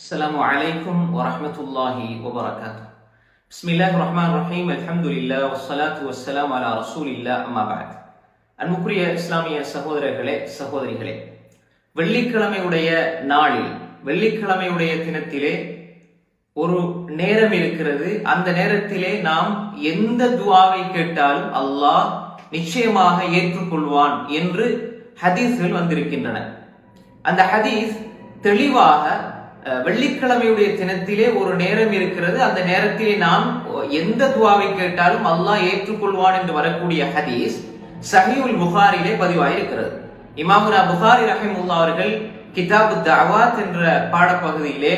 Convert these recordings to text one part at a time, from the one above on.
السلام عليكم ورحمة الله وبركاته بسم الله الرحمن الرحيم الحمد لله والصلاة والسلام على رسول الله أما بعد அன்புக்குரிய இஸ்லாமிய சகோதரர்களே சகோதரிகளே வெள்ளிக்கிழமையுடைய நாளில் வெள்ளிக்கிழமையுடைய தினத்திலே ஒரு நேரம் இருக்கிறது. அந்த நேரத்திலே நாம் எந்த துவாவை கேட்டாலும் அல்லாஹ் நிச்சயமாக ஏற்றுக்கொள்வான் என்று ஹதீஸ்கள் வந்திருக்கின்றன. அந்த ஹதீஸ் தெளிவாக வெள்ளிக்கிழமையுடைய தினத்திலே ஒரு நேரம் இருக்கிறது. அந்த நேரத்திலே நாம் எந்த துவாவை கேட்டாலும் அல்லாஹ் ஏற்றுக்கொள்வான் என்று வரக்கூடிய ஹதீஸ் சஹியுல் புகாரிலே பதிவாயிருக்கிறது. இமாமுனா புகாரி ரஹிமுல்லா அவர்கள் கிதாபு தவாத் என்ற பாடப்பகுதியிலே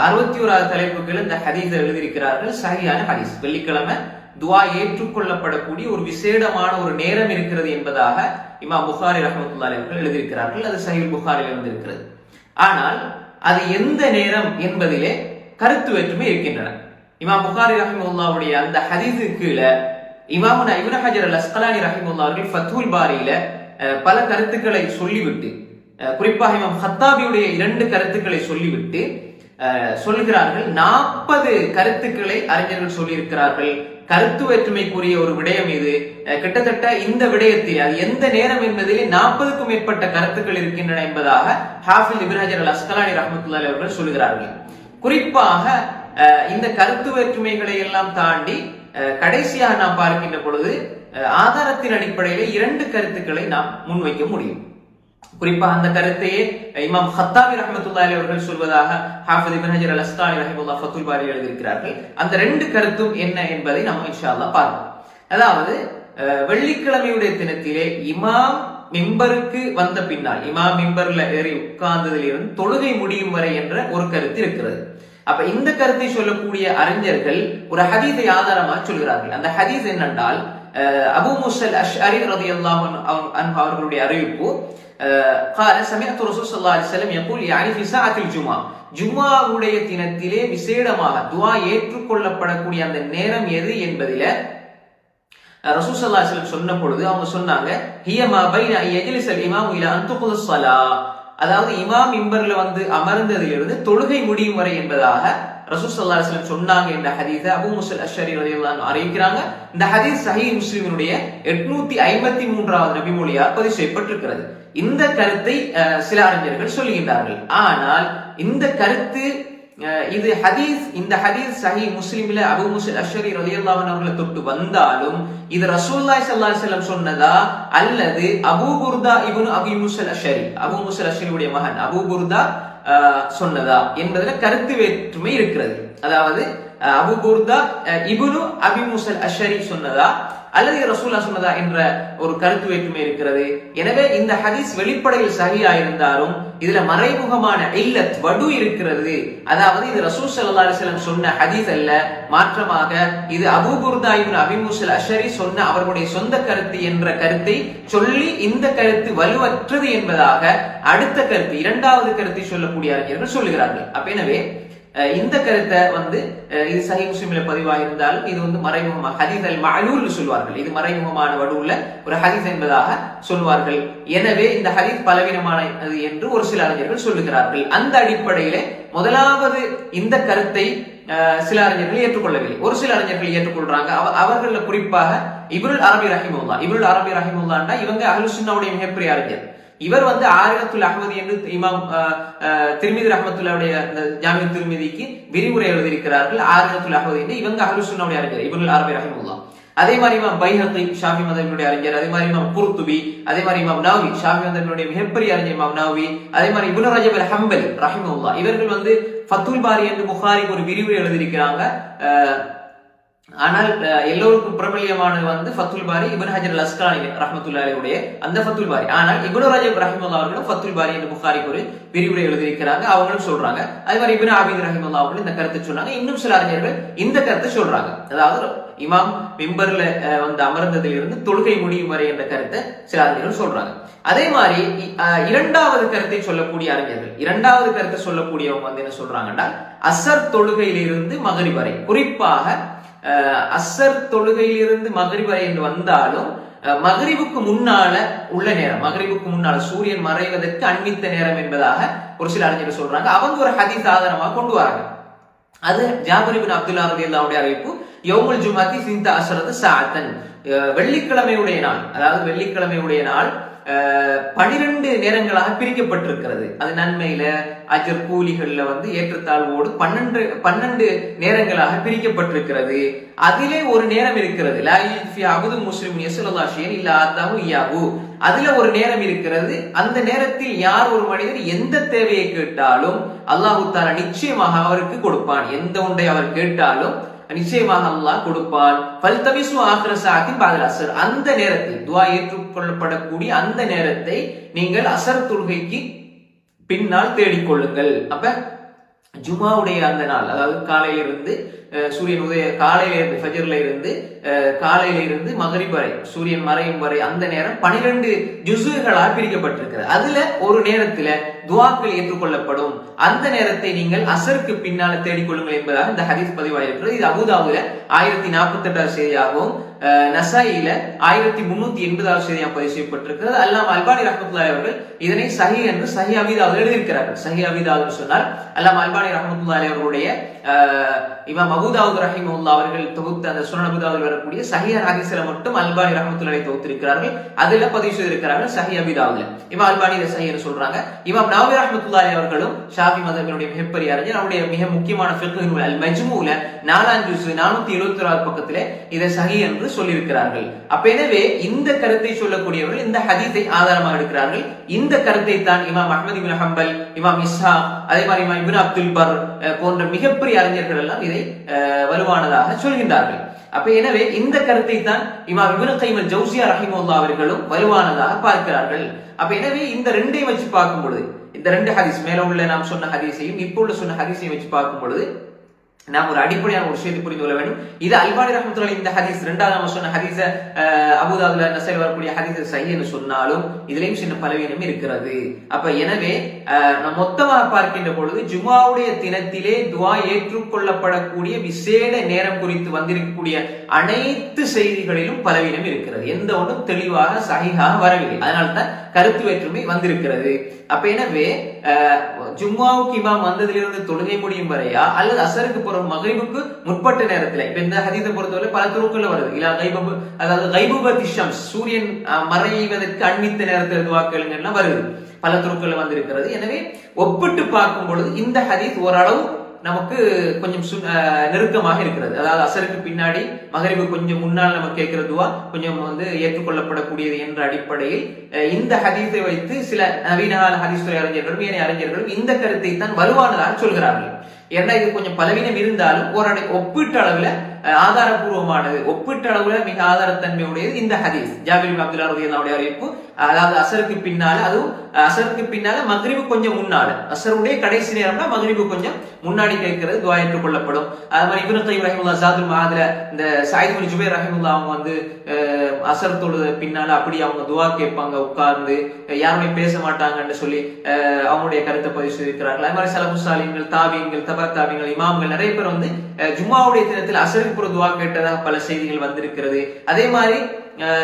அறுபத்தி ஓராவது தலைப்புகள் இந்த ஹதீஸை எழுதியிருக்கிறார்கள். சரியான ஹதீஸ். வெள்ளிக்கிழமை துவா ஏற்றுக்கொள்ளப்படக்கூடிய ஒரு விசேடமான ஒரு நேரம் இருக்கிறது என்பதாக இமா புகாரி ரஹமத்துல்லா அவர்கள் எழுதியிருக்கிறார்கள். அது சஹீல் புகாரில் வந்திருக்கிறது. ஆனால் அது எந்த நேரம் என்பதிலே கருத்து வேற்றுமை இருக்கின்றன. இமா புகாரி ரஹிமுல்லாவுடைய அந்த ஹதீஸு கீழே இமாமுன் இப்னு ஹஜர் அல் அஸ்கலானி ரஹிமுல்லா அவர்கள் ஃபத்துல் பாரியில அஹ், பல கருத்துக்களை சொல்லிவிட்டு அஹ், குறிப்பாக இமாம் ஹத்தாபியுடைய இரண்டு கருத்துக்களை சொல்லிவிட்டு சொல்கிறார்கள் நாற்பது கருத்துக்களை அறிஞர்கள் சொல்லியிருக்கிறார்கள். கருத்து வேற்றுமைக்குரிய ஒரு விடயம் இது. அஹ், கிட்டத்தட்ட இந்த விடயத்தில் அது எந்த நேரம் என்பதிலே நாற்பதுக்கும் மேற்பட்ட கருத்துக்கள் இருக்கின்றன என்பதாக ஹாஃபில் இப்ராஜர் அல் அஸ்கலானி ரஹமத்துல்லாஹி அவர்கள் சொல்கிறார்கள் குறிப்பாக அஹ், இந்த கருத்து வேற்றுமைகளை எல்லாம் தாண்டி அஹ், கடைசியாக நாம் பார்க்கின்ற பொழுது அஹ், ஆதாரத்தின் அடிப்படையில் இரண்டு கருத்துக்களை நாம் முன்வைக்க முடியும். குறிப்பாக அந்த கருத்தையே இமாம் ஹத்தாபி ரஹமத்துல்லாஹி அவர்கள் சொல்வதாக ஹாஃபிஸ் இப்னு ஹஜர் அல் அஸ்தானி ரஹிமுல்லாஹ் ஃபத்துல் பாரி எழுதியிருக்கிறார்கள். அந்த ரெண்டு கருத்தும் என்ன என்பதை நம்ம இன்ஷா பார்ப்போம். அதாவது வெள்ளிக்கிழமையுடைய தினத்திலே இமாம் மிம்பருக்கு வந்த பின்னால் இமாம் மிம்பர்ல ஏறி உட்கார்ந்ததில் இருந்து தொழுகை முடியும் வரை என்ற ஒரு கருத்து இருக்கிறது. அப்ப இந்த கருத்தை சொல்லக்கூடிய அறிஞர்கள் ஒரு ஹதீஸை ஆதாரமாக சொல்கிறார்கள். அந்த ஹதீஸ் என்னென்றால் அஹ், முசல் முசல் அஷ்அரி ரதி அன்ஹு அவர்களுடைய அறிவிப்பு قال سمعت رسول صلى الله عليه وسلم يقول يعني في ساعة الجمعة ஜும்மாவுடைய தினத்திலே விசேடமாக துவா ஏற்றுக்கொள்ளப்படக்கூடிய அந்த நேரம் எது என்பதில ரசூல் ஸல்லல்லாஹு அலைஹி வஸல்லம் சொன்ன பொழுது அவங்க சொன்னாங்க ஹிய மா பைன யஜ்லிஸல் இமாம் இலா அன் துகுது ஸலா அதாவது இமாம் மிம்பர்ல வந்து அமர்ந்ததிலிருந்து தொழுகை முடியும் வரை என்பதாக ரசூல் ஸல்லல்லாஹு சொன்னாங்க என்ற ஹதீஸை. அபு முசல் அஷரி ரதியுல்லான்னு அறிவிக்கிறாங்க இந்த ஹதீஸ் சஹி முஸ்லிமினுடைய 853வது நபிமொழியாக பதிவு செய்யப்பட்டிருக்கிறது. இந்த கருத்தை சில அறிஞர்கள் சொல்லுகின்றார்கள். ஆனால் இந்த கருத்து அஹ், இது ஹதீஸ் இந்த ஹதீஸ் சஹி முஸ்லிம்ல அபு முசல் அஷரி ரலியல்லாஹு அவர்களை தொட்டு வந்தாலும் இது ரசூல்லாய் சல்லா செல்லம் சொன்னதா? அல்லது அபூ குர்தா இவனு அபி முசல் அஷரி அபூ முசல் அஷரியுடைய மகன் அபு குர்தா சொன்னதா என்பதுல கருத்து வேற்றுமை இருக்கிறது. அதாவது அஹ், அபூ புர்தா அஹ், அபி முசல் அஷரி சொன்னதா அல்லது ரசூல்லா சொன்னதா என்ற ஒரு கருத்து வேற்றுமை இருக்கிறது. எனவே இந்த ஹதீஸ் வெளிப்படையில் சகியா இருந்தாலும் இதுல மறைமுகமான இல்லத் வடு இருக்கிறது. அதாவது இது ரசூல் ஸல்லல்லாஹு அலைஹி சொன்ன ஹதீஸ் அல்ல. மாற்றமாக இது அபு புர்தா இப்னு அஷரி சொன்ன அவர்களுடைய சொந்த கருத்து என்ற கருத்தை சொல்லி இந்த கருத்து வலுவற்றது என்பதாக அடுத்த கருத்து இரண்டாவது கருத்தை சொல்லக்கூடிய அறிஞர்கள் சொல்லுகிறார்கள். அப்ப எனவே இந்த கருத்தை வந்து இது சஹி முஸ்லிம்ல பதிவாயிருந்தாலும் இது வந்து மறைமுகமாக ஹதீஸ் அல் மலூல் சொல்வார்கள். இது மறைமுகமான வடுவுல ஒரு ஹதீஸ் என்பதாக சொல்வார்கள். எனவே இந்த ஹதீஸ் பலவீனமானது என்று ஒரு சில அறிஞர்கள் சொல்லுகிறார்கள். அந்த அடிப்படையிலே முதலாவது இந்த கருத்தை சில அறிஞர்கள் ஏற்றுக்கொள்ளவில்லை. ஒரு சில அறிஞர்கள் ஏற்றுக்கொள்றாங்க. அவ- குறிப்பாக இப்ருல் அரபி ரஹிமுல்லா. இப்ருல் அரபி ரஹிமுல்லான்னா இவங்க அஹ்லுசுன்னாவுடைய மிகப்பெரிய அறிஞர். இவர் வந்து ஆரிரத்துல் அஹ்மதி என்று இமாம் அஹ், திருமிதி ரஹமத்துல்லாவுடைய ஜாமீன் ஜாமிய திருமிதிக்கு விரிவுரை எழுதியிருக்கிறார்கள். ஆரிரத்துல் அஹ்மதி என்று இவங்க அஹ்லுசுன்னாவுடைய அறிஞர் இவர்கள் அரபி ரஹிமுல்லா அதே மாதிரி இமாம் பைஹத்தை ஷாஃபி மதவினுடைய அறிஞர் அதே மாதிரி இமாம் குர்துபி அதே மாதிரி இமாம் நவவி ஷாஃபி மதவினுடைய மிகப்பெரிய அறிஞர் இமாம் நவவி அதே மாதிரி இப்னு ரஜப் அல் ஹம்பல் ரஹிமுல்லா இவர்கள் வந்து ஃபத்துல் பாரி என்று புகாரிக்கு ஒரு விரிவுரை எழுதியிருக்கிறாங்க. அஹ், ஆனால் அஹ், எல்லோருக்கும் பிரபல்யமானது வந்து ஃபத்துல் பாரி இபன் ஹஜர் அல் அஸ்கலானி அந்த ஃபத்துல் பாரி. ஆனால் இபனு ரஜப் ரஹிமுல்லா அவர்களும் ஃபத்துல் பாரி என்று புகாரிக்கு ஒரு விரிவுரை எழுதியிருக்கிறாங்க. அவங்களும் சொல்றாங்க. அதே மாதிரி இப்னு ஆபித் ரஹிமுல்லா அவர்களும் இந்த கருத்தை சொன்னாங்க. இன்னும் சில அறிஞர்கள் இந்த கருத்தை சொல்றாங்க. அதாவது இமாம் மிம்பர்ல அஹ், வந்து அமர்ந்ததிலிருந்து தொழுகை முடியும் வரை என்ற கருத்தை சில அறிஞர்கள் சொல்றாங்க. அதே மாதிரி இரண்டாவது கருத்தை சொல்லக்கூடிய அறிஞர்கள் இரண்டாவது கருத்தை சொல்லக்கூடியவங்க வந்து என்ன சொல்றாங்கன்னா அசர் தொழுகையிலிருந்து மகரி வரை குறிப்பாக அஹ், அஸ்ஸர் தொழுகையிலிருந்து மகரிப் வரை என்று வந்தாலும் அஹ், மகரிபுக்கு முன்னால உள்ள நேரம் மகரிபுக்கு முன்னால சூரியன் மறைவதற்கு அண்மித்த நேரம் என்பதாக ஒரு சில அறிஞர்கள் சொல்றாங்க. அவங்க ஒரு ஹதி சாதனமாக கொண்டு வராங்க. அது ஜாபரிபின் அப்துல்லா அப்துல்லா அல்லாவுடைய அறிவிப்பு யோமுல் ஜுமாத்தி சிந்தா அசரது சாத்தன் வெள்ளிக்கிழமையுடைய நாள் அதாவது வெள்ளிக்கிழமையுடைய நாள் பனிரெண்டு நேரங்களாக பிரிக்கப்பட்டிருக்கிறது. அது நன்மையில அஜர் கூலிகள்ல வந்து ஏற்றத்தாழ்வோடு பன்னெண்டு பன்னெண்டு நேரங்களாக பிரிக்கப்பட்டிருக்கிறது. அதிலே ஒரு நேரம் இருக்கிறது. லா அபுது முஸ்லிம் யசுல்லாஷியன் இல்ல ஆத்தாவு இயாவு அதுல ஒரு நேரம் இருக்கிறது. அந்த நேரத்தில் யார் ஒரு மனிதர் எந்த தேவையை கேட்டாலும் அல்லாஹு தாலா நிச்சயமாக அவருக்கு கொடுப்பான். எந்த ஒன்றை அவர் கேட்டாலும் நிச்சயமாக அல்லாஹ் கொடுப்பான். பல்தமிசு ஆகிற சாகின் பாதல் அசர். அந்த நேரத்தில் துவா ஏற்றுக்கொள்ளப்படக்கூடிய அந்த நேரத்தை நீங்கள் அசர் தொழுகைக்கு பின்னால் தேடிக்கொள்ளுங்கள். அப்ப ஜுமாவுடைய அந்த நாள் அதாவது காலையிலிருந்து சூரியன் உதய காலையில இருந்து ஃபஜர்ல இருந்து காலையிலிருந்து மகரி மகரிப் வரை சூரியன் மறையும் வரை அந்த நேரம் பனிரெண்டு ஜுசுகளாக பிரிக்கப்பட்டிருக்கிறது. அதுல ஒரு நேரத்துல துவாக்கள் ஏற்றுக்கொள்ளப்படும். அந்த நேரத்தை நீங்கள் அசருக்கு பின்னால தேடிக்கொள்ளுங்கள் என்பதாக இந்த ஹதீஸ் பதிவாயிருக்கிறது. இது அபுதாபுல ஆயிரத்தி நாற்பத்தி எட்டாவது செய்தியாகவும் நசாயில ஆயிரத்தி முன்னூத்தி எண்பதாவது செய்தியாக பதிவு செய்யப்பட்டிருக்கிறது. அல்லாம் அல்பானி ரஹமத்துல்லாய் அவர்கள் இதனை சஹி என்று சஹி அபிதாவில் எழுதியிருக்கிறார்கள். சஹி அபிதாவில் சொன்னால் அல்லாம் அல்பானி ரஹமத்துல்லாய் அவர்களுடைய இமாம் அபுதாவுத் ரஹிமுல்லா அவர்கள் தொகுத்த அந்த சுனன் அபுதாவில் வரக்கூடிய சஹிய ஹதீஸ்ல மட்டும் அல்பானி ரஹமத்துல்லாய் தொகுத்திருக்கிறார்கள். அதுல பதிவு செய்திருக்கிறார்கள் சஹி அபிதாவுல. இமாம் அல்பானி இதை சஹி என்று சொல்றாங்க. இமாம் நவவி ரஹமத்துல்லாய் அவர்களும் ஷாஃபி மதர்களுடைய மிகப்பெரிய அறிஞர் அவருடைய மிக முக்கியமான ஃபிக்ஹ் அல் மஜ்மூல நாலாம் ஜூஸ் நானூத்தி எழுபத்தி ஆறு பக்கத்திலே இதை சஹி என்று சொல்லியிருக்கிறார்கள். அப்ப எனவே இந்த கருத்தை சொல்லக்கூடியவர்கள் இந்த ஹதீஸை ஆதாரமாக எடுக்கிறார்கள். இந்த கருத்தை தான் இமாம் அகமது இபின் ஹம்பல் இமாம் இஸ்ஹா அதே மாதிரி இமாம் இபின் அப்துல் பர் போன்ற மிகப்பெரிய அறிஞர்கள் எல்லாம் இதை வலுவானதாக சொல்கின்றார்கள். அப்ப எனவே இந்த கருத்தை தான் இமாம் இபின் கைமல் ஜவுசியா ரஹிமுல்லா அவர்களும் வலுவானதாக பார்க்கிறார்கள். அப்ப எனவே இந்த ரெண்டையும் வச்சு பார்க்கும் பொழுது இந்த ரெண்டு ஹதீஸ் மேல உள்ள நாம் சொன்ன ஹதீஸையும் இப்போ உள்ள சொன்ன ஹதீஸையும் வச்சு பார்க்கும் பொழுது நாம் ஒரு அடிப்படையான ஒரு விஷயத்தை புரிந்து கொள்ள வேண்டும். இது அல்பானி ரஹமத்துல்லாஹி இந்த ஹதீஸ் ரெண்டாவது நம்ம சொன்ன ஹதீஸ அஹ், அபுதாபுல நசையில் வரக்கூடிய ஹதீஸ் சஹீன்னு சொன்னாலும் இதுலயும் சின்ன பலவீனம் இருக்கிறது. அப்ப எனவே அஹ், மொத்தமாக பார்க்கின்ற பொழுது ஜுமாவுடைய தினத்திலே துவா ஏற்றுக்கொள்ளப்படக்கூடிய விசேட நேரம் குறித்து வந்திருக்கக்கூடிய அனைத்து செய்திகளிலும் பலவீனம் இருக்கிறது. எந்த ஒன்றும் தெளிவாக சகிகாக வரவில்லை. அதனால்தான் கருத்து வேற்றுமை வந்திருக்கிறது. அப்ப எனவே ஜும்மாவுக்கு இமாம் வந்ததிலிருந்து தொழுகை முடியும் வரையா அல்லது அசருக்கு போற மகிழ்வுக்கு முற்பட்ட நேரத்தில் இப்ப இந்த ஹதீஸை பொறுத்தவரை பல துருக்கள் வருது. இல்ல கைபபு அதாவது கைபுபதிஷம் சூரியன் மறைவதற்கு அண்மித்த நேரத்தில் துவாக்களுங்கெல்லாம் வருது. பல துருக்கள் வந்திருக்கிறது. எனவே ஒப்பிட்டு பார்க்கும் பொழுது இந்த ஹதீஸ் ஓரளவு நமக்கு கொஞ்சம் சு- அஹ், நெருக்கமாக இருக்கிறது. அதாவது அசருக்கு பின்னாடி மகரிவு கொஞ்சம் முன்னால் நம்ம கேட்கிற துவா கொஞ்சம் வந்து ஏற்றுக்கொள்ளப்படக்கூடியது என்ற அடிப்படையில் இந்த ஹதீஸை வைத்து சில நவீன கால ஹதீஸ் அறிஞர்களும் ஏனைய அறிஞர்களும் இந்த கருத்தை தான் வலுவானதாக சொல்கிறார்கள். ஏன்னா இது கொஞ்சம் பலவீனம் இருந்தாலும் ஓரடை ஒப்பீட்டு அளவுல ஆதாரபூர்வமானது ஒப்பீட்டு அளவுல மிக ஆதாரத்தன்மையுடையது இந்த ஹதீஸ். ஜாபிர் அப்துல்லா ரலியல்லாஹு அறிவிப்பு அதாவது அசருக்கு பின்னால அதுவும் அசருக்கு பின்னால மக்ரிபு கொஞ்சம் முன்னால. அசருடைய கடைசி நேரம்னா மக்ரிபு கொஞ்சம் முன்னாடி கேட்கிறது துவா ஏற்றுக்கொள்ளப்படும் அது மாதிரி இப்னு கைம் ரஹிமுல்லா ஜாதுல் மஆதுல இந்த சாயித் பின் ரஹிமுல்லா அவங்க வந்து அஹ், அசர் தொழுத பின்னால அப்படி அவங்க துவா கேட்பாங்க உட்கார்ந்து யாருமே பேச மாட்டாங்கன்னு சொல்லி அஹ், அவங்களுடைய கருத்தை பதிவு செய்திருக்கிறார்கள். அது மாதிரி சலபு தாவியங்கள் தாபியங்கள் தபர் இமாம்கள் நிறைய பேர் வந்து ஜும்மாவுடைய தினத்தில் அசருக்கு துவா கேட்டதாக பல செய்திகள் வந்திருக்கிறது. அதே மாதிரி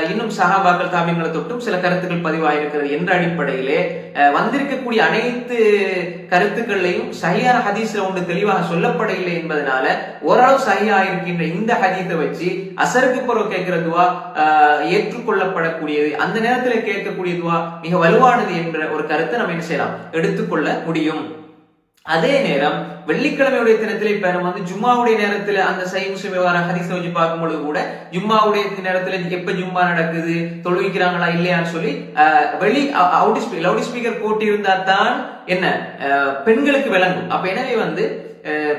இன்னும் சஹாபாக்கள் தாபியங்களை தொட்டும் சில கருத்துக்கள் பதிவாயிருக்கிறது என்ற அடிப்படையிலே அஹ், வந்திருக்கக்கூடிய அனைத்து கருத்துக்களையும் சரியான ஹதீஸ்ல ஒன்று தெளிவாக சொல்லப்படவில்லை என்பதனால ஓரளவு சரியா இருக்கின்ற இந்த ஹதீத்தை வச்சு அசருக்கு பிறகு கேட்கிற துவா ஆஹ், ஏற்றுக்கொள்ளப்படக்கூடியது. அந்த நேரத்துல கேட்கக்கூடிய துவா மிக வலுவானது என்ற ஒரு கருத்தை நம்ம என்ன செய்யலாம்? எடுத்துக்கொள்ள முடியும். அதே நேரம் வெள்ளிக்கிழமையுடைய தினத்துல இப்ப நம்ம வந்து ஜும்மாவுடைய நேரத்துல அந்த சை முஸ்லிம் விவகார ஹதீஸை வச்சு பார்க்கும்பொழுது கூட ஜும்மாவுடைய நேரத்துல எப்ப ஜும்மா நடக்குது தொழுவிக்கிறாங்களா இல்லையான்னு சொல்லி ஆஹ், வெளி அவுட் ஸ்பீக்கர் லவுட் ஸ்பீக்கர் போட்டி இருந்தா தான் என்ன பெண்களுக்கு விளங்கும். அப்ப எனவே வந்து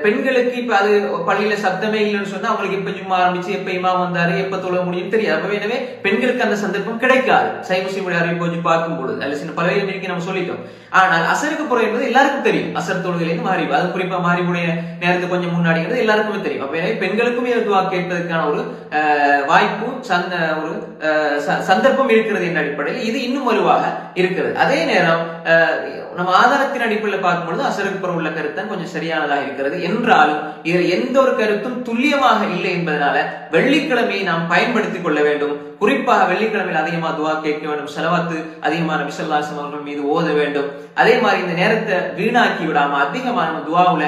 பெண்களுக்கு இப்ப அது பள்ளியில சத்தமே இல்லைன்னு சொன்னா அவங்களுக்கு எப்ப ஜும்மா ஆரம்பிச்சு எப்ப இமா வந்தாரு எப்ப தொழ முடியும் தெரியாது. எனவே பெண்களுக்கு அந்த சந்தர்ப்பம் கிடைக்காது. சை முஸ்லிமுடைய அறிவிப்பு வச்சு பார்க்கும் பொழுது அல்ல சின்ன பல்வேறு நம்ம சொல்லிட்டோம். ஆனால் அசருக்கு புறம் என்பது எல்லாருக்கும் தெரியும். அசர் தொழுகையிலிருந்து மாறி அது குறிப்பா மாறிவுடைய நேரத்துக்கு கொஞ்சம் முன்னாடிங்கிறது எல்லாருக்குமே தெரியும். அப்ப எனவே பெண்களுக்குமே அது கேட்பதற்கான ஒரு வாய்ப்பு சந்த ஒரு ச- சந்தர்ப்பம் இருக்கிறது என்ற அடிப்படையில் இது இன்னும் வலுவாக இருக்கிறது. அதே நேரம் நம்ம ஆதாரத்தின் அடிப்படையில் பார்க்கும்பொழுது அசருக்கு புறம் உள்ள கருத்து தான் கொஞ்சம் சரியானதாக இருக்கிறது. என்றாலும் இதில் எந்த ஒரு கருத்தும் துல்லியமாக இல்லை என்பதனால வெள்ளிக்கிழமையை நாம் பயன்படுத்திக் கொள்ள வேண்டும். குறிப்பாக வெள்ளிக்கிழமையில் அதிகமாக துவா கேட்க வேண்டும் செலவாத்து அதிகமான விசல்லாசம் அவர்கள் மீது ஓத வேண்டும். அதே மாதிரி இந்த நேரத்தை வீணாக்கி விடாம அதிகமான துவாவுல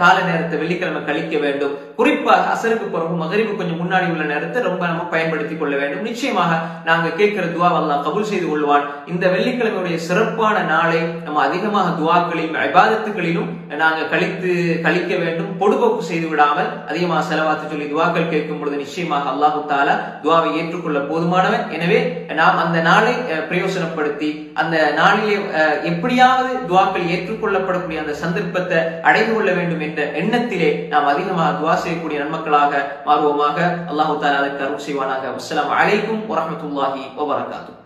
கால நேரத்தை வெள்ளிக்கிழமை கழிக்க வேண்டும். குறிப்பாக அசருக்கு பிறகு மகரிவு கொஞ்சம் முன்னாடி உள்ள நேரத்தை ரொம்ப நம்ம பயன்படுத்திக் கொள்ள வேண்டும். நிச்சயமாக நாங்க கேட்கிற துவா அல்லாஹ் செய்து கொள்வான். இந்த வெள்ளிக்கிழமையுடைய சிறப்பான நாளை நம்ம அதிகமாக துவாக்களிலும் அபாதத்துகளிலும் நாங்க கழித்து கழிக்க வேண்டும். பொடுபோக்கு செய்து விடாமல் அதிகமாக செலவாத்து சொல்லி துவாக்கள் கேட்கும் பொழுது நிச்சயமாக அல்லாஹு தாலா துவாவை ஏற்றுக்கொள்ள போதுமானவன். எனவே நாம் அந்த நாளை பிரயோசனப்படுத்தி அந்த நாளிலே அஹ், எப்படியாவது துவாக்கள் ஏற்றுக்கொள்ளப்படக்கூடிய அந்த சந்தர்ப்பத்தை அடைந்து கொள்ள வேண்டும் என்ற எண்ணத்திலே நாம் அதிகமாக துவா செய்யக்கூடிய நன்மக்களாக மாறுவோமாக. அல்லாஹு தாலா அதற்கு அருள் செய்வானாக. அஸ்லாம் அலைக்கும் வரமத்துல்லாஹி வபரகாத்துஹு.